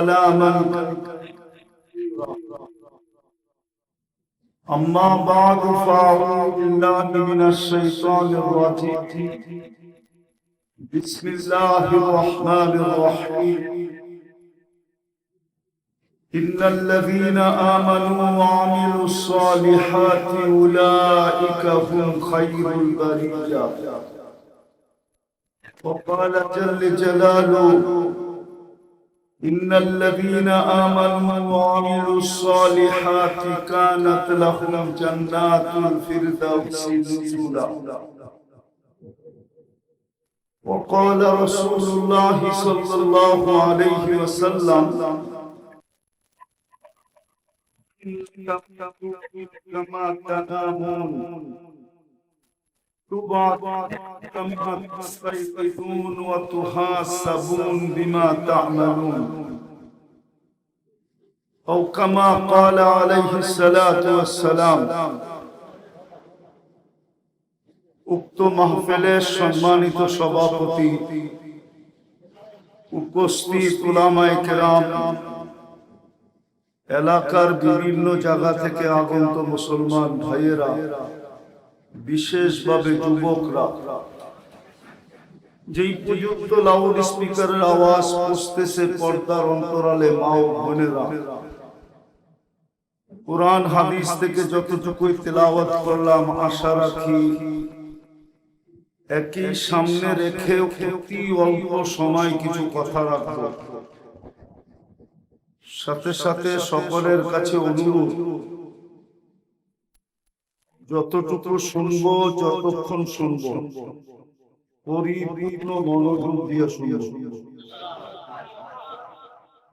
سلاما. أما بعد فأعوذ بالله من الشيطان الرجيم. بسم الله الرحمن الرحيم. إن الذين آمنوا وعملوا الصالحات أولئك هم خير البرية. وقال جل جلاله إن الذين آمنوا وعملوا الصالحات كانت لهم جنات الفردوس نزلا. وقال رسول الله صلى الله عليه وسلم كما تنامون. تبعث تستيقظون وتحاسبون بما تعملون أو كما قال عليه الصلاة والسلام উক্ত মাহফিলের সম্মানিত সভাপতি উপস্থিত উলামায়ে কেরাম এলাকার বিভিন্ন জায়গা থেকে আগন্ত মুসলমান ভাইয়েরা বিশেষভাবে যুবকরা যেই প্রযুক্ত লাউড স্পিকারের আওয়াজ পৌঁছতেছে পর্দার অন্তরালে মা ও বোনেরা। কোরআন, হাদিস থেকে যতটুকুই তেলাওয়াত করলাম, আশা রাখি একই সামনে রেখে অতি অল্প সময় কিছু কথা রাখব। সাথে সাথে সকলের কাছে অনুরোধ, যতটুকু শুনব, যতক্ষণ শুনব। পরিপূর্ণ মনোযোগ দিয়ে শুনব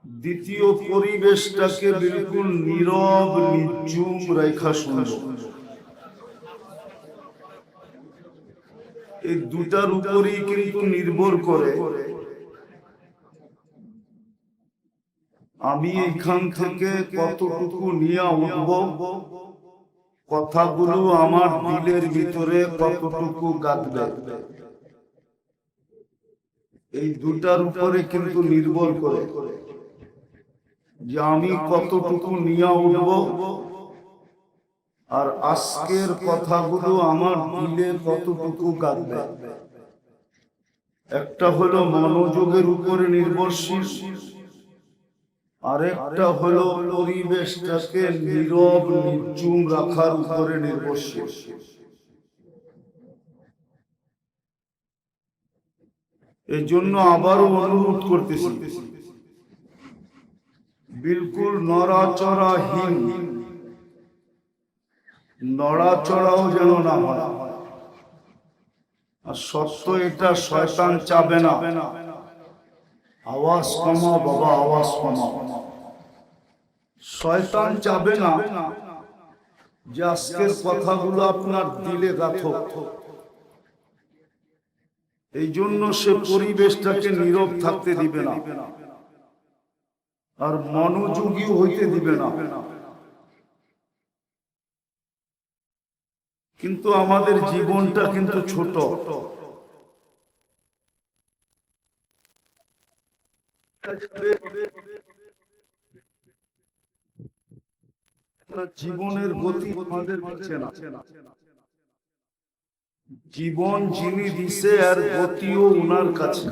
দ্বিতীয় পরিবেশটাকে বিলকুল নীরব নির্জুম রেখা শুনব এই দুটার উপরেই কিন্তু নির্ভর করে আমি এখান থেকে কতটুকু নিয়ে উঠব কথাগুলো আমার দিলের ভিতরে কতটুকু গাঁথবে এই দুটার উপরে কিন্তু নির্ভর করে যে আমি কতটুকু নিয়ে উঠব। আর আজকের কথাগুলো আমার দিলে কতটুকু গাঁথবে একটা হলো মনোযোগের উপরে নির্ভরশীল, আরেকটা হলো পরিবেশটাকে নীরব নির্জুম রাখার উপরে নির্ভরশীল। এই জন্য আবারও অনুরোধ করতেছি। বিলকুল নড়াচড়াহীন। নড়াচড়াও যেন না হয়। আর সত্য এটা শয়তান চাবে না। আওয়াজ কমাও বাবা, আওয়াজ কমাও। শয়তান চাবে না যে আজকের কথাগুলো আপনার দিলে গাথক এই জন্য সে পরিবেশটাকে নীরব থাকতে দিবে না। আর মনোযোগীও হইতে দিবে না। কিন্তু আমাদের জীবনটা কিন্তু ছোট। জীবনের গতি আমাদের কাছে না। জীবন যিনি দিছে আর গতিও উনার কাছে।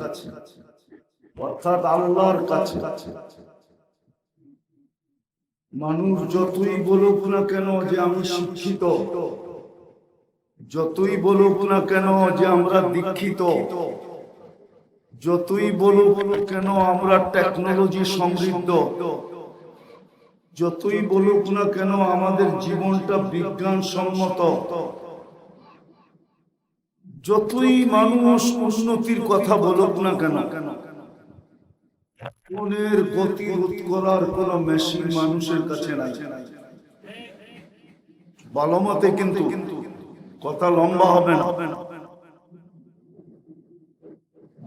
অর্থাৎ আল্লাহর কাছে। মানুষ যতই বলুক না কেন যে আমি শিক্ষিত যতই বলুক না কেন যে আমরা দীক্ষিত যতই বলুক না কেন আমরা টেকনোলজি সমৃদ্ধ যতই বলুক না কেন আমাদের জীবনটা বিজ্ঞান সম্মত যতই মানুষ উন্নতির কথা বলুক না কেন মনের গতি রোধ করার কোন মেশিন মানুষের কাছে নাই। ভালো মতে কিন্তু কথা লম্বা হবে না।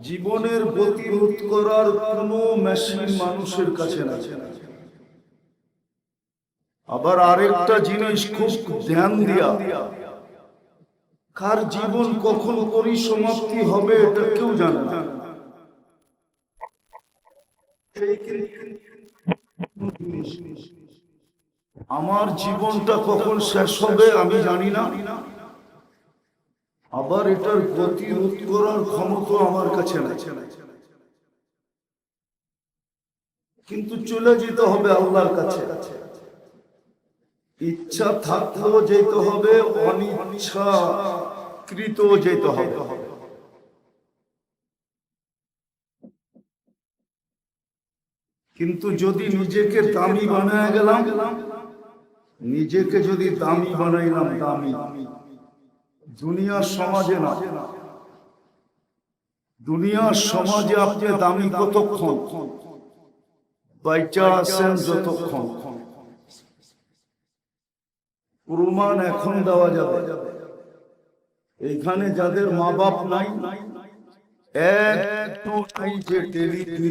জীবনের গতি রোধ করার কোন মেশিন মানুষের কাছে নাই। আবার আরেকটা জিনিস খুব ধ্যান দিয়া কার জীবন কখন পরিসমাপ্তি হবে এটা কেউ জানে না। আমার জীবনটা কখন শেষ হবে আমি জানি না। আবার এটার গতি রোধ করার ক্ষমতা আমার কাছে নাই। কিন্তু চলে যেতে হবে আল্লাহর কাছে। ইচ্ছা থাকলেও যেতে হবে, অনিচ্ছা কৃত যেতে হবে। কিন্তু যদি নিজেকে দামি বানায় গেলাম, নিজেকে যদি দামি বানাইলাম, দামি। দুনিয়ার সমাজে না। দুনিয়ার সমাজে আপনি দামি কতক্ষণ? বাইচা আছেন যতক্ষণ? প্রমাণ এখন দেওয়া যাবে। এইখানে যাদের মা বাপ নাই একটু দুই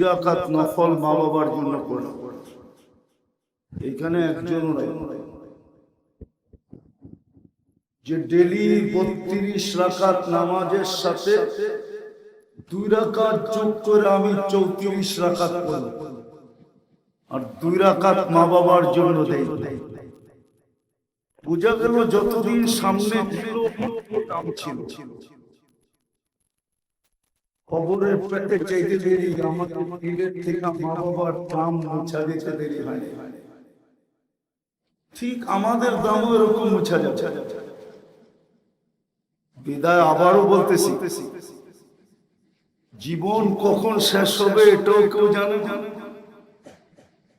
নফল মা বাবার জন্য করে এখানে একজন যে ডেলি বত্রিশ রাকাত নামাজের সাথে দুই রাকাত যোগ করে আমি চৌত্রিশ রাকাত করব আর দুই রাকাত মা বাবার জন্য দেই। বোঝা গেল যতদিন সামনে ছিল দাম ছিল। খবরের পেটে চাইতে দেরি আমাদের থেকে মা বাবার দাম মুছা দিতে দেরি হয়। ঠিক আমাদের দামও এরকম মুছা যাচ্ছে বিদায় আবারও বলতেছি জীবন কখন শেষ হবে এটাও কেউ জানে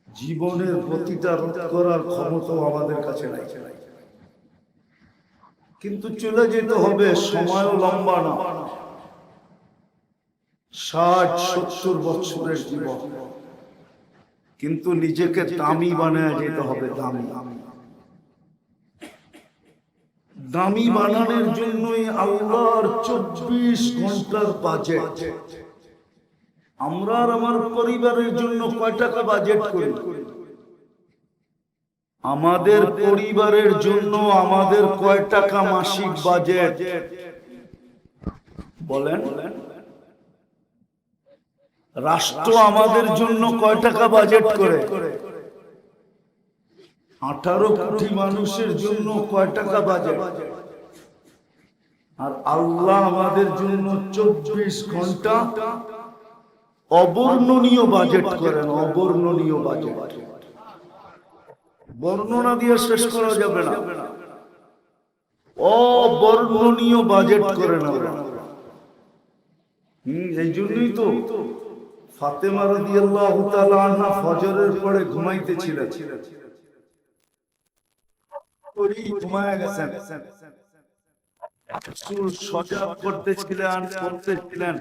জীবনের প্রতিটা রোধ করার ক্ষমতাও আমাদের কাছে নাই। কিন্তু চলে যেতে হবে সময়ও লম্বা না। ষাট, সত্তর বছরের জীবন কিন্তু নিজেকে দামি বানায় যেতে হবে, দামি। দামি বানানোর জন্যই আল্লাহর চব্বিশ ঘণ্টার বাজেট আমরা আর আমার পরিবারের জন্য কয় টাকা বাজেট করি? আমাদের পরিবারের জন্য আমাদের কয় টাকা মাসিক বাজেট? বলেন। রাষ্ট্র আমাদের জন্য কয় টাকা বাজেট করে? আঠারো কোটি মানুষের জন্য কয় টাকা বাজেট? আর আল্লাহ আমাদের জন্য চব্বিশ ঘণ্টা অবর্ণনীয় বাজেট করেন, অবর্ণনীয় বাজেট। বর্ণনা দিয়ে শেষ করা যাবে না। অবর্ণনীয় বাজেট আল্লাহ হম, এই জন্যই তো ফাতেমা ফজরের পরে করতেছিলেন করতেছিলেন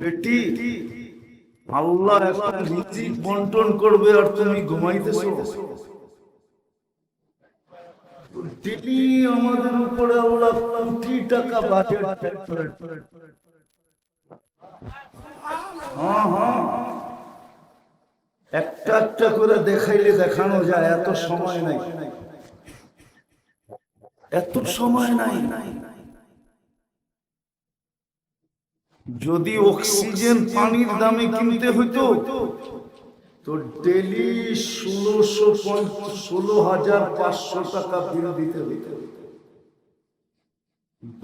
বেটি আল্লাহ বন্টন করবে আর তুমি ঘুমাইতেছো। ডেলি আমাদের উপরে আল্লাহ কোটি টাকা হ্যাঁ হ্যাঁ। একটা একটা করে দেখাইলে দেখানো যায়, এত সময় নাই। এত সময় নাই নাই। যদি অক্সিজেন পানির দামে কিনতে হইতো, তো ডেলি ষোলোশো ষোলো হাজার পাঁচশো টাকা বিল দিতে হইত।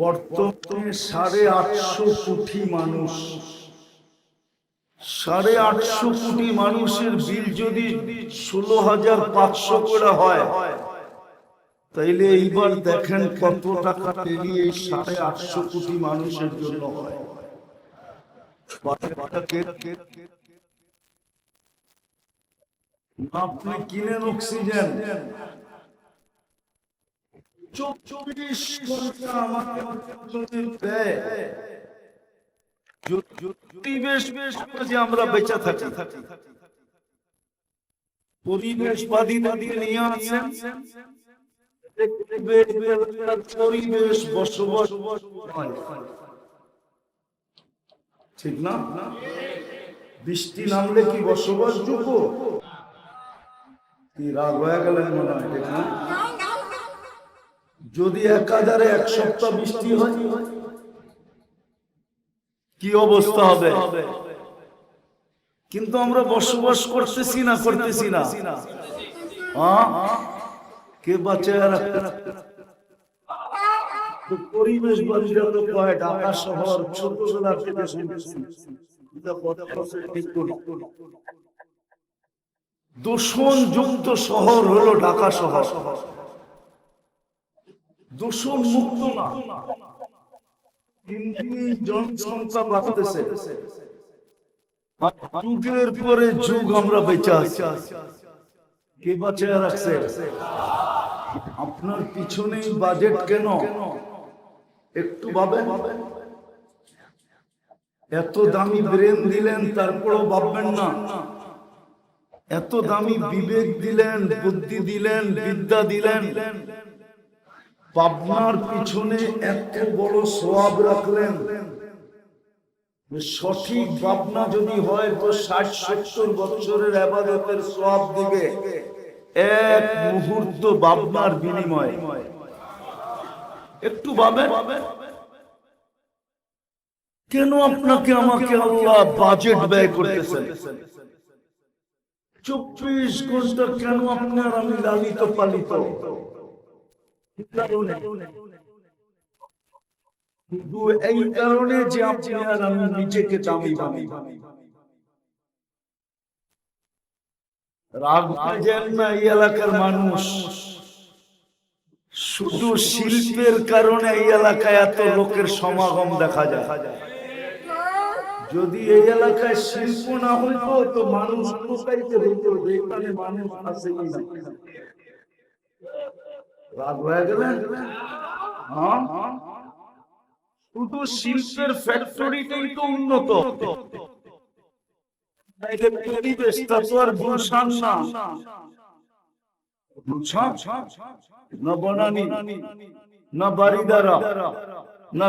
বর্তমানে সাড়ে আটশো কোটি মানুষ, সাড়ে আটশো কোটি মানুষের বিল যদি ষোলো হাজার পাঁচশো করে হয়, তাইলে এইবার দেখেন কত টাকা এই সাড়ে আটশো কোটি মানুষের জন্য হয়। আপনি কিনেন অক্সিজেন। চব্বিশ ঘণ্টা আমাকে দেয়। পরিবেশ যে আমরা বেঁচে থাকি। পরিবেশবাদী দিয়ে নিয়ে আসেন পরিবেশ বসবাস ঠিক না? বৃষ্টি নামলে কি বসবাস যোগ্য কি রাগ হয়ে গেলেন মনে হয়, ঠিক না? যদি একাধারে এক সপ্তাহ বৃষ্টি হয়, কি অবস্থা হবে? কিন্তু আমরা বসবাস করতেছি না করতেছি না? কে বাঁচায় রাখতে পরিবেশ বাদীরা তো ঢাকা শহর ছোটবেলা থেকে। দূষণ যুক্ত শহর হলো ঢাকা শহর। দূষণ মুক্ত না। জনসংখ্যা বাড়তেছে। যুগের পরে যুগ আমরা বেঁচে আছি। কে বাঁচায় রাখছে? আপনার পিছনে বাজেট কেন? একটু ভাবেন। এত দামি ব্রেন দিলেন, তারপরেও ভাববেন না। এত দামি বিবেক দিলেন, বুদ্ধি দিলেন, বিদ্যা দিলেন। পাবনার পিছনে এত বড় সোয়াব রাখলেন। সঠিক ভাবনা যদি হয় তো ষাট, সত্তর বছরের আবাদতের সোয়াব দিবে। এক মুহূর্ত ভাবনার বিনিময়। একটু ভাবেন কেন আপনাকে আমাকে আল্লাহ বাজেট ব্যয় করতেছেন? চব্বিশ ঘণ্টা কেন আপনার আমি লালিত পালিত? এই কারণে যে আপনি আর আমি নিজেকে দামি বানি। রাগ না এই এলাকার মানুষ। শুধু শিল্পের কারণে এই এলাকায় এত লোকের সমাগম দেখা যায়। যদি এই এলাকায় শিল্প না হইতো তো মানুষ হইতো মানুষ হয়ে শুধু শিল্পের ফ্যাক্টরিটাই তো উন্নত। তো আর না বনানি না বারিদারা না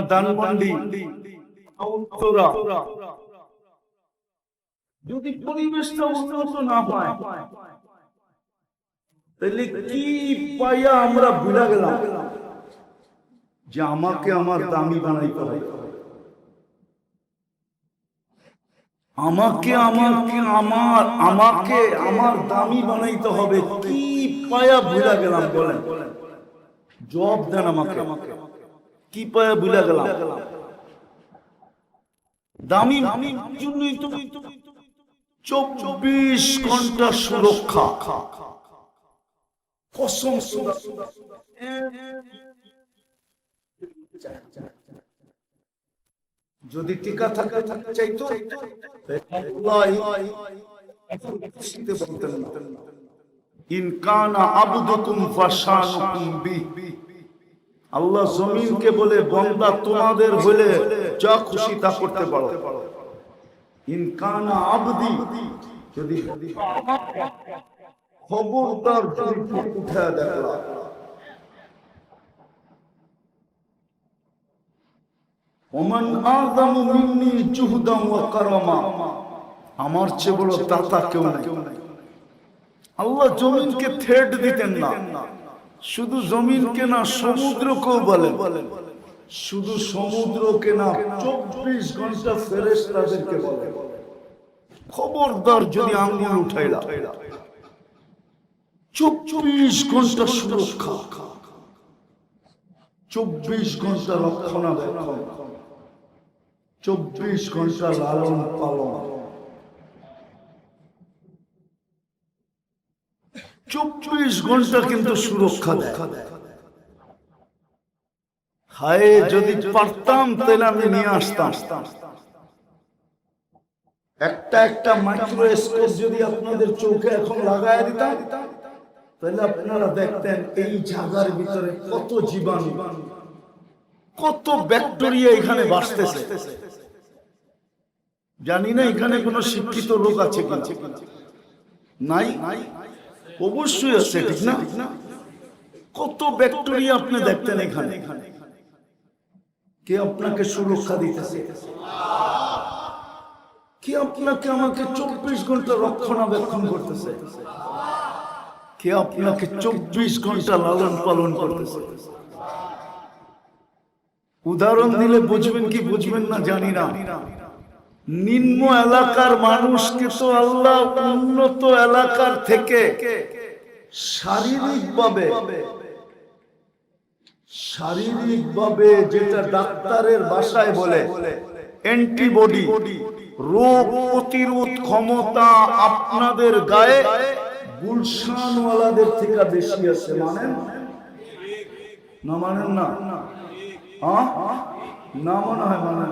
উত্তরা। যদি পরিবেশটা উন্নত না হয় তাহলে কি পাইয়া আমরা ভুলা গেলাম যে আমাকে আমার দামি বানাইতে হবে? আমাকে আমাকে আমার আমাকে আমার দামি বানাইতে হবে। কি পায়া ভুলা গেলাম, বলেন। জবাব দেন আমাকে। কি পায়া ভুলা গেলাম? দামি চব্বিশ ঘণ্টা সুরক্ষা। কসম যদি টিকা থাকা চাইতো? বলতেন না আল্লাহ জমিনকে বলে, বন্দা তোমাদের হলে যা খুশি তা করতে পারো। ইনকানা আবদি, যদি খবরদার উঠে দেখলা। ওমান আযমু মিন্নি জুহদাম ওয়া কারামা। আমার চেয়ে বড় দাতা কেউ নাই। আল্লাহ জমিনকে থ্রেড দিতেন না। শুধু জমিনকে না, সমুদ্রকেও বলেন। শুধু সমুদ্রকে না, চব্বিশ ঘণ্টা ফেরেস তাদেরকে বলে খবরদার যদি আঙ্গুল উঠাইলা। চব্বিশ ঘণ্টা সুরক্ষা। চব্বিশ ঘণ্টা রক্ষণাবেক্ষণ। চব্বিশ ঘণ্টা লালন পালন। চব্বিশ ঘণ্টা কিন্তু সুরক্ষা দেয়। হায়, যদি পারতাম তাহলে আমি নিয়ে আসতাম। একটা একটা মাইক্রোস্কোপ যদি আপনাদের চোখে এখন লাগায় দিতাম, তাহলে আপনারা দেখতেন এই জায়গার ভিতরে কত জীবাণু, কত ব্যাকটেরিয়া এখানে বাসতেছে জানি না এখানে কোনো শিক্ষিত লোক আছে কিনা। নাই? অবশ্যই আছে, ঠিক না? কত ব্যাকটেরিয়া আপনি দেখতেন এখানে? কে আপনাকে সুরক্ষা দিতেছে? কে আপনাকে আমাকে চব্বিশ ঘণ্টা রক্ষণাবেক্ষণ করতেছে? কে আপনাকে চব্বিশ ঘণ্টা লালন পালন করতেছে? উদাহরণ দিলে বুঝবেন কি বুঝবেন না জানি না। নিম্ন এলাকার মানুষকে তো আল্লাহ উন্নত এলাকার থেকে শারীরিকভাবে শারীরিকভাবে যেটা ডাক্তারের ভাষায় বলে, অ্যান্টিবডি, রোগ প্রতিরোধ ক্ষমতা আপনাদের গায়ে গুলশানওয়ালাদের থেকে বেশি আছে, মানেন? না মানেন না? না মনে হয় মানেন।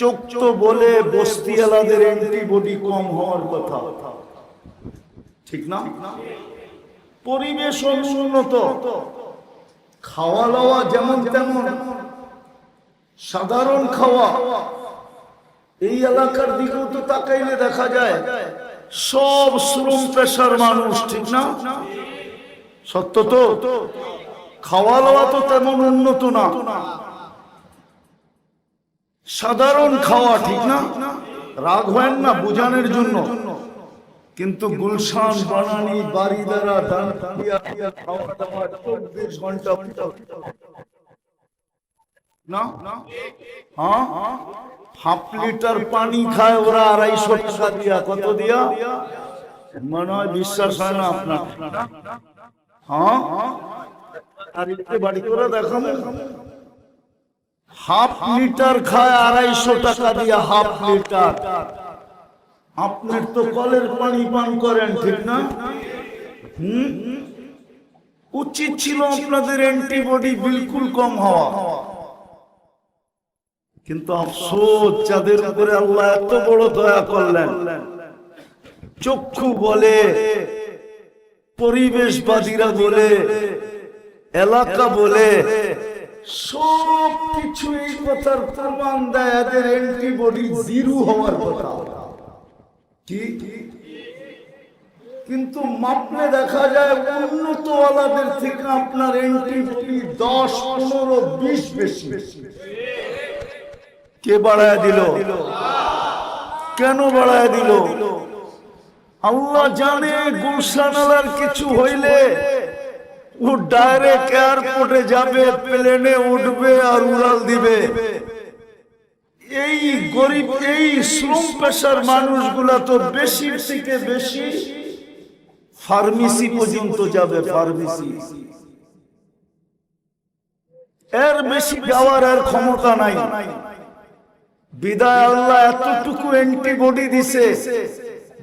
চোখ তো বলে বস্তিওয়ালাদের অ্যান্টিবডি কম হওয়ার কথা। ঠিক না? পরিবেশ অনুন্নত। খাওয়া দাওয়া যেমন তেমন। সাধারণ খাওয়া। এই এলাকার দিকেও তো তাকাইলে দেখা যায়, সব শ্রম পেশার মানুষ, ঠিক না? সত্য তো? খাওয়া দাওয়া তো তেমন উন্নত না। সাধারণ খাওয়া ঠিক না? রাগ হয় না বুঝানোর জন্য? কিন্তু গুলশান, বানানি, বাড়ি দ্বারা খাওয়া দাওয়া না? হ্যাঁ? হাফ লিটার পানি খায় ওরা আড়াইশো টাকা দিয়া। কত দিয়া? মনে হয় বিশ্বাস হয় না আপনার। হ্যাঁ? আর বাড়ি করে দেখাবো হাফ লিটার খায় আড়াইশো টাকা দিয়ে হাফ লিটার। আপনার তো কলের পানি পান করেন, ঠিক না? হুম? উচিত ছিল আপনাদের অ্যান্টিবডি বিলকুল কম হওয়া। কিন্তু আফসোস, যাদের উপরে আল্লাহ এত বড় দয়া করলেন। চক্ষু বলে, পরিবেশবাদীরা বলে, এলাকা বলে সব এই কথার প্রমাণ দেয় এদের অ্যান্টিবডি জিরো হওয়ার কথা। কি? কিন্তু মাপলে দেখা যায় উন্নত ওয়ালাদের থেকে আপনার অ্যান্টিবডি দশ, পনেরো, বিশ বেশি। কে বাড়ায় দিল? কেন বাড়ায় দিল? আল্লাহ জানে গুলশানালার কিছু হইলে ও ডাইরেক্ট এয়ারপোর্টে যাবে প্লেনে উঠবে আর উড়াল দিবে। এই গরিব, এই শ্রম পেশার মানুষগুলা তো বেশি থেকে বেশি ফার্মেসি পর্যন্ত যাবে ফার্মেসি এর বেশি যাওয়ার আর ক্ষমতা নাই। বিদায় আল্লাহ এতটুকু অ্যান্টিবডি দিছে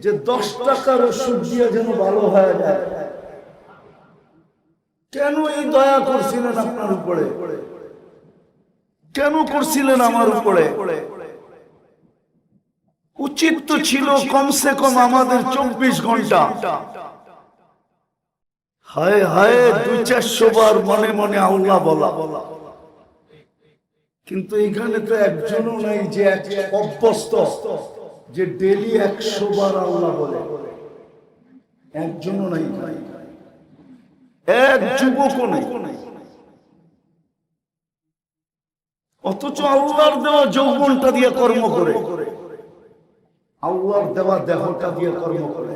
যে দশ টাকার ওষুধ দিয়ে যেন ভালো হয়ে যায়। কেন এই দয়া করছিলেন আপনার উপরে? কেন করছিলেন আমার উপরে? উচিত তো ছিল কমসে কম আমাদের চব্বিশ ঘণ্টা। হায় হায়, দুই চারশো বার মনে মনে আল্লাহ বলা। বলা কিন্তু এখানে তো একজনও নাই যে অভ্যস্ত, যে ডেলি একশো বার আল্লাহ বলে। একজনও নাই এক যুবকও নেই। অথচ আল্লাহর দেওয়া যৌবনটা দিয়ে কর্ম করে। আল্লাহর দেওয়া দেহটা দিয়ে কর্ম করে।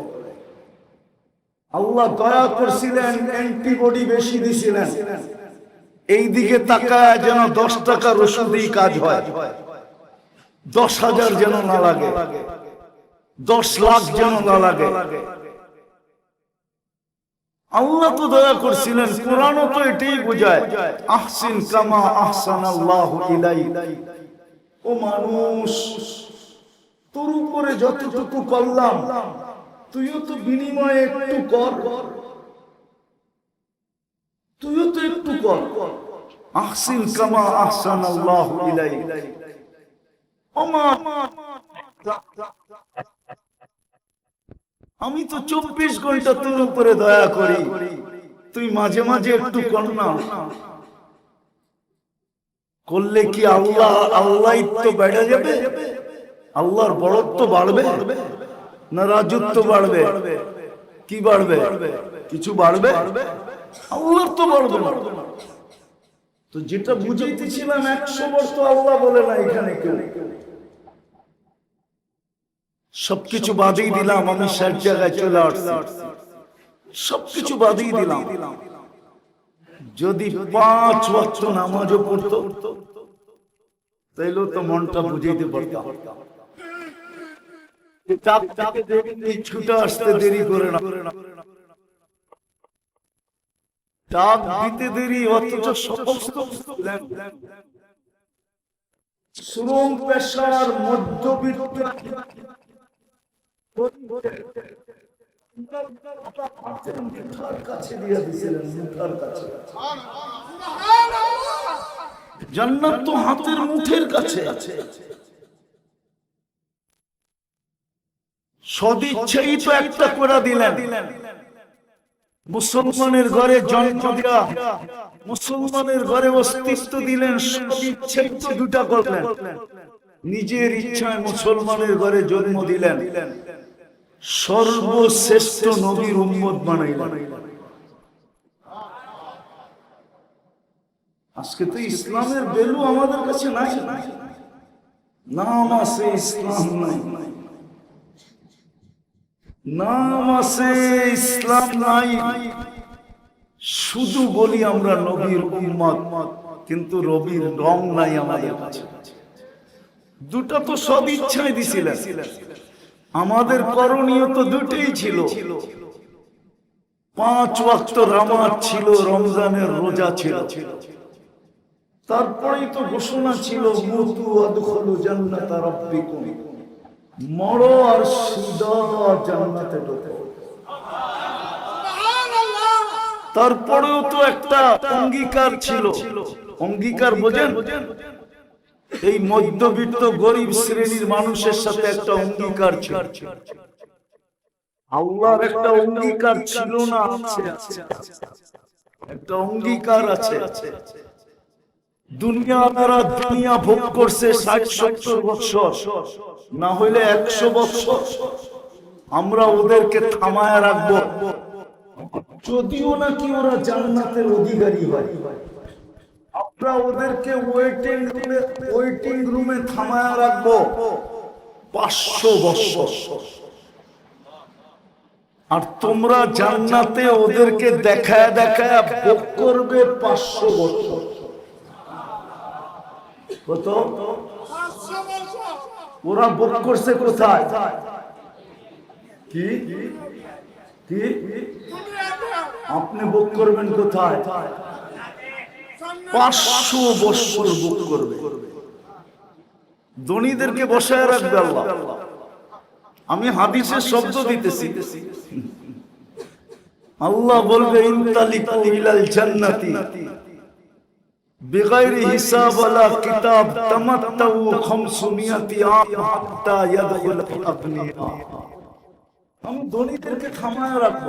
আল্লাহ দয়া করছিলেন, অ্যান্টিবডি বেশি দিছিলেন। এই দিকে তাকায় যেন দশ টাকার ওষুধেই কাজ হয়। দশ হাজার যেন না লাগে। দশ লাখ যেন না লাগে। আল্লাহ তো দয়া করছিলেন, কোরআনও তো এটাই বোঝায়, আহসিন কামা আহসান আল্লাহ ইলাই ও মানুষ, তোর উপরে যতটুকু করলাম তুইও তো বিনিময়ে একটু কর। তুইও তো একটু কর। আহসিন কামা আহসান আল্লাহ ইলাই ওমা আমি তো চব্বিশ ঘণ্টা তোর উপরে দয়া করি। তুই মাঝে মাঝে একটু কর না। করলে কি আল্লাহ আল্লাহ তো বেড়ে যাবে? আল্লাহর বড়ত্ব বাড়বে? না রাজত্ব বাড়বে? কি বাড়বে? কিছু বাড়বে? আল্লাহর তো বাড়বে তো যেটা বুঝাইতেছিলাম একশো তো আল্লাহ বলে না এখানে কেউ। সবকিছু বাদেই দিলাম, আমি ষাট জায়গায় চলে সবকিছু বাদেই দিলাম। যদি পাঁচ ওয়াক্ত নামাজও পড়তো, তাইলেও তো মনটা বুঝাইতে পারতাম। দিতে দেরি মধ্যবিত্ত মুঠার কাছে দিয়ে দিছিলেন মুঠার কাছে জান্নাত তো হাতের মুঠের কাছে। সদিচ্ছেই তো একটা করে দিলেন। মুসলমানের ঘরে জন্ম মুসলমানের ঘরে অস্তিত্ব দিলেন তো দুটা করলেন। নিজের ইচ্ছায় মুসলমানের ঘরে জন্ম দিলেন। সর্বশ্রেষ্ঠ নবীর উম্মত বানাইলেন। আজকে তো ইসলামের বেলু আমাদের কাছে নাই। নাম আছে ইসলাম নাই। নাম আছে ইসলাম নাই। শুধু বলি আমরা নবীর উম্মত, কিন্তু রবির রং নাই আমাদের কাছে। দুটা তো সব ইচ্ছায় দিছিলেন। আমাদের করণীয় তো দুটেই ছিল। পাঁচ ওয়াক্ত রামাত ছিল, রমজানের রোজা ছিল। তারপরেই তো ঘোষণা ছিল, মতু আদখলু রাব্বিকুম। মরো আর সিধা জান্নাতে ঢোকো। তারপরেও তো একটা অঙ্গীকার ছিল। অঙ্গীকার বোঝেন? এই মধ্যবিত্ত গরিব শ্রেণির মানুষের সাথে একটা অঙ্গীকার আল্লাহর একটা অঙ্গীকার ছিল না একটা অঙ্গীকার আছে। দুনিয়া তারা দুনিয়া ভোগ করছে ষাট, সত্তর বছর। না হইলে একশো বছর। আমরা ওদেরকে থামায় রাখব। যদিও নাকি ওরা জান্নাতের অধিকারী হয়। আমরা ওদেরকে ওয়েটিং রুমে ওয়েটিং রুমে থামায় রাখব। পাঁচশো বছর। আর তোমরা জান্নাতে ওদেরকে দেখায় দেখায় ভোগ করবে পাঁচশো বছর। কত? ওরা ভোগ করছে কোথায়? কি? কি? আপনি ভোগ করবেন কোথায়? পাঁচশো বৎসর ভোগ করবে ধনীদেরকে বসায় রাখবে আল্লাহ আমি হাদিসের শব্দ দিতেছি আল্লাহ বলবে ইনতালিকু ইলাল জান্নাতি بغير حساب ولا كتاب تمتعوا 500 عام حتى يدخل اغنياء আমি ধনীদেরকে থামায় রাখবো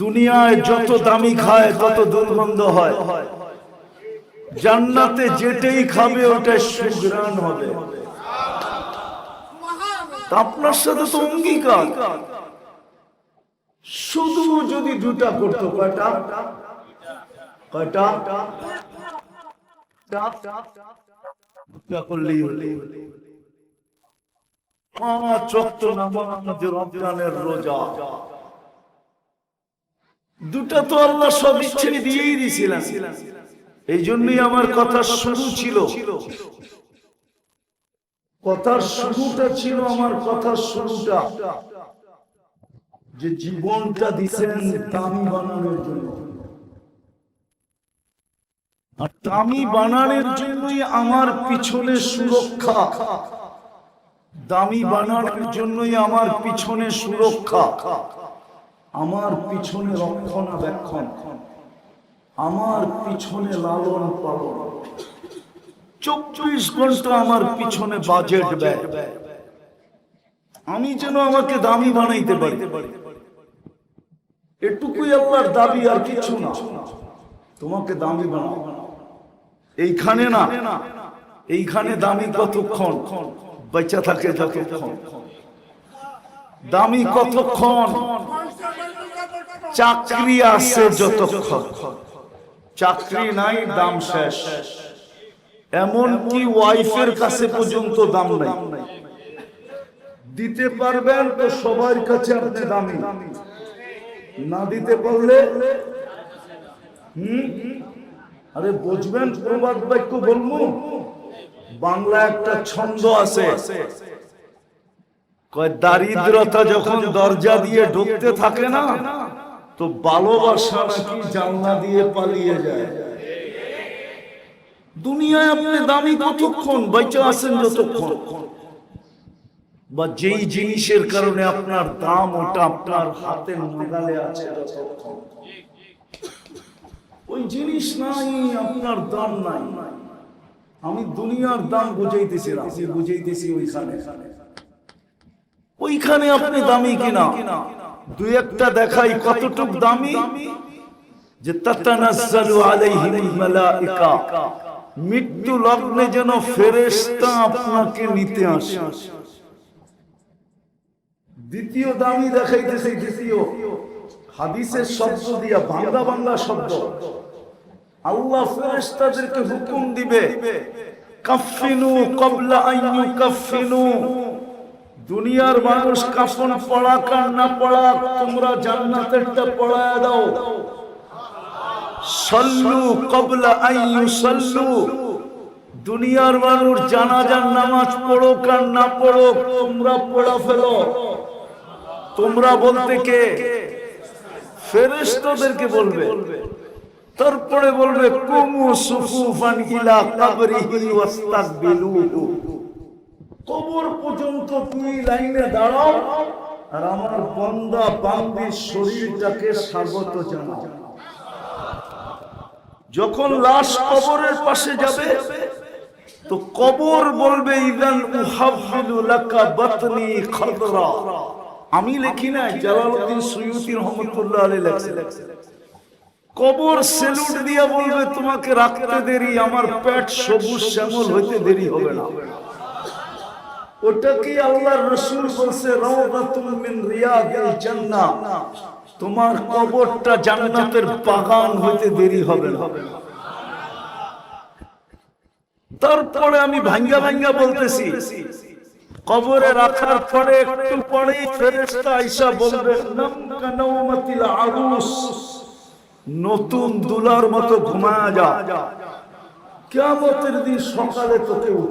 দুনিয়ায় যত দামি খায়, তত দুর্গন্ধ হয়। জান্নাতে যেটাই খাবে, ওটাই সুগ্রাণ হবে। আপনার সাথে তো অঙ্গীকার। শুধু যদি দুটা করতো, কয়টা? কয়টা? করলেই পাঁচ রমজানের রোজা। দুটা তো আল্লাহ সব ইচ্ছে দিয়েই দিয়েছিলেন এই জন্যই আমার কথা শুরু ছিল। কথার শুরুটা ছিল আমার কথার শুরুটা। যে জীবনটা দিছেন দামি বানানোর জন্য। আর দামি বানানোর জন্যই আমার পিছনে সুরক্ষা। দামি বানানোর জন্যই আমার পিছনে সুরক্ষা। আমার পিছনে রক্ষণাবেক্ষণ, আমার পিছনে লালন পালন। চব্বিশ ঘণ্টা আমার পিছনে বাজেট আমি যেন আমাকে দামি বানাইতে পারি। এটুকুই আল্লাহর দাবি, আর কিছু না। তোমাকে দামি বানাও। এইখানে না, এইখানে দামি কতক্ষণ? বেঁচে থাকে যতক্ষণ। দামি কতক্ষণ? চাকরি আছে যতক্ষণ। চাকরি নাই, দাম শেষ। এমন কি ওয়াইফের কাছে পর্যন্ত দাম নাই? দিতে পারবেন তো সবার কাছে আপনি দামি। না দিতে পারলে? আরে বুঝবেন, প্রবাদ বাক্য বলব? বাংলা একটা ছন্দ আছে। দারিদ্রতা যখন দরজা দিয়ে ঢুকতে থাকে না তো ভালোবাসা নাকি জানলা দিয়ে পালিয়ে যায়? দুনিয়ায় আপনি দামি কতক্ষণ বেঁচে আছেন যতক্ষণ? বা যেই জিনিসের কারণে আপনার দাম ওটা আপনার হাতের নাগালে আছে যতক্ষণ? ওই জিনিস নাই আপনার দাম নাই। আমি দুনিয়ার দাম বুঝাইতেছি বুঝাইতেছি ওইখানে। ওইখানে আপনি দামি কিনা? দুই একটা দেখাই কতটুক দামি? যে তাতানাজ্জালু মালাইকা। মৃত্যু লগ্নে যেন ফেরেশতা আপনাকে নিতে আসে। দ্বিতীয় দামি দেখাইতেছে দ্বিতীয়। হাদিসের শব্দ দিয়া বাংলা বাংলা শব্দ। আল্লাহ ফেরেশতাদেরকে হুকুম দিবে কাফিনু কবলা আইয়ু কাফিনু দুনিয়ার মানুষ কাফন পড়া আর না পড়াক তোমরা জান্নাতেরটা পড়ায় দাও। সল্লু কবলা আইয়ু সল্লু। দুনিয়ার মানুষ জানাজার নামাজ পড়ুক আর না পড়ো, তোমরা পড়া ফেলো। তোমরা বলতে কে? ফেরেশতাদেরকে বলবে। তারপরে বলবে, কুমু সুফুফান ইলা কাবরিহি ওয়াস্তাকবিলুহু। কবর পর্যন্ত তুমি লাইনে দাঁড়াও আর আমার বন্দা বান্দির শরীরটাকে স্বাগত জানাও। যখন লাশ কবরের পাশে যাবে, তো কবর বলবে, ইদান উহাব্বিলু লাকা বাতনি খাদরা। আমি লিখি না জালালউদ্দিন সুয়ুতি রহমাতুল্লাহ আলাইহি লেখছে। কবর সেলুট দিয়া বলবে, তোমাকে রাখতে দেরি, আমার পেট সবুজ শ্যামল হইতে দেরি হবে না। আল্লাহর রসুল বলছে তোমার কবরটা জান্নাতের বাগান হইতে দেরি হবে তারপরে আমি ভাঙ্গা ভাঙ্গা বলতেছি, কবরে রাখার পরে একটু পরেই বলবে নতুন দুলার মতো ঘুমা যা। কিয়ামতের দিন সকালে তোকে উঠে